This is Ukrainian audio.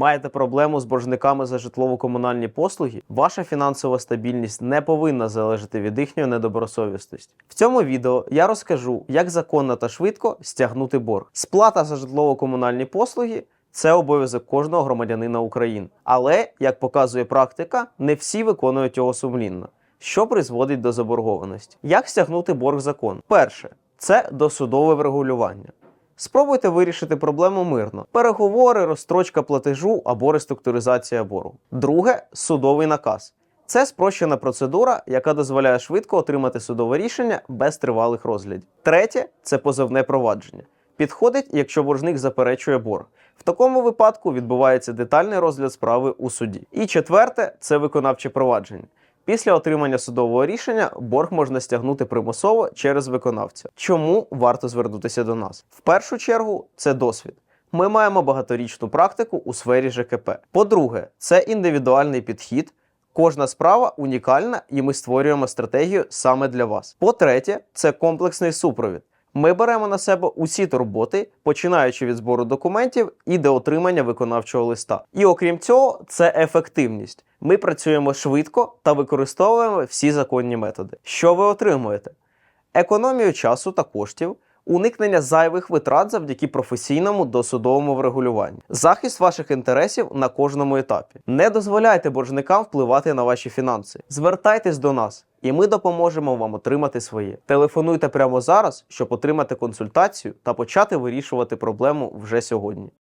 Маєте проблему з боржниками за житлово-комунальні послуги? Ваша фінансова стабільність не повинна залежати від їхньої недобросовісності. В цьому відео я розкажу, як законно та швидко стягнути борг. Сплата за житлово-комунальні послуги. Це обов'язок кожного громадянина України. Але, як показує практика, не всі виконують його сумлінно, що призводить до заборгованості. Як стягнути борг закон? Перше це досудове врегулювання. Спробуйте вирішити проблему мирно: переговори, розстрочка платежу або реструктуризація боргу. Друге судовий наказ. Це спрощена процедура, яка дозволяє швидко отримати судове рішення без тривалих розглядів. Третє це позовне провадження. Підходить, якщо боржник заперечує борг. В такому випадку відбувається детальний розгляд справи у суді. І четверте це виконавче провадження. Після отримання судового рішення борг можна стягнути примусово через виконавця. Чому варто звернутися до нас? В першу чергу, це досвід. Ми маємо багаторічну практику у сфері ЖКП. По-друге, це індивідуальний підхід. Кожна справа унікальна, і ми створюємо стратегію саме для вас. По-третє, це комплексний супровід. Ми беремо на себе усі турботи, починаючи від збору документів і до отримання виконавчого листа. І окрім цього, це ефективність. Ми працюємо швидко та використовуємо всі законні методи. Що ви отримуєте? Економію часу та коштів, уникнення зайвих витрат завдяки професійному досудовому врегулюванню, захист ваших інтересів на кожному етапі. Не дозволяйте боржникам впливати на ваші фінанси. Звертайтесь до нас, і ми допоможемо вам отримати своє. Телефонуйте прямо зараз, щоб отримати консультацію та почати вирішувати проблему вже сьогодні.